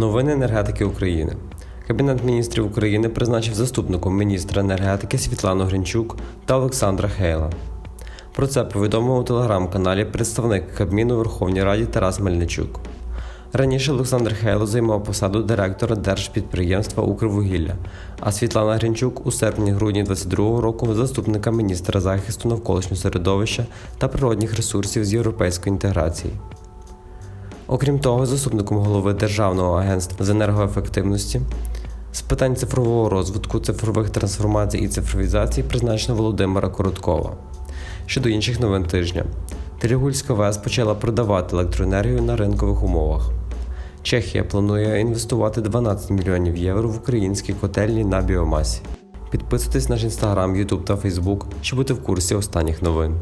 Новини енергетики України. Кабінет міністрів України призначив заступником міністра енергетики Світлану Гринчук та Олександра Хейла. Про це повідомив у телеграм-каналі представник Кабміну Верховній Раді Тарас Мельничук. Раніше Олександр Хейло займав посаду директора держпідприємства Укрвугілля, а Світлана Гринчук у серпні-грудні 2022 року заступника міністра захисту навколишнього середовища та природних ресурсів з європейської інтеграції. Окрім того, заступником голови Державного агентства з енергоефективності з питань цифрового розвитку, цифрових трансформацій і цифровізації призначено Володимира Короткова. Щодо інших новин тижня, Терегульська ВЕС почала продавати електроенергію на ринкових умовах. Чехія планує інвестувати 12 мільйонів євро в українські котельні на біомасі. Підписуйтесь на наш інстаграм, Ютуб та Фейсбук, щоб бути в курсі останніх новин.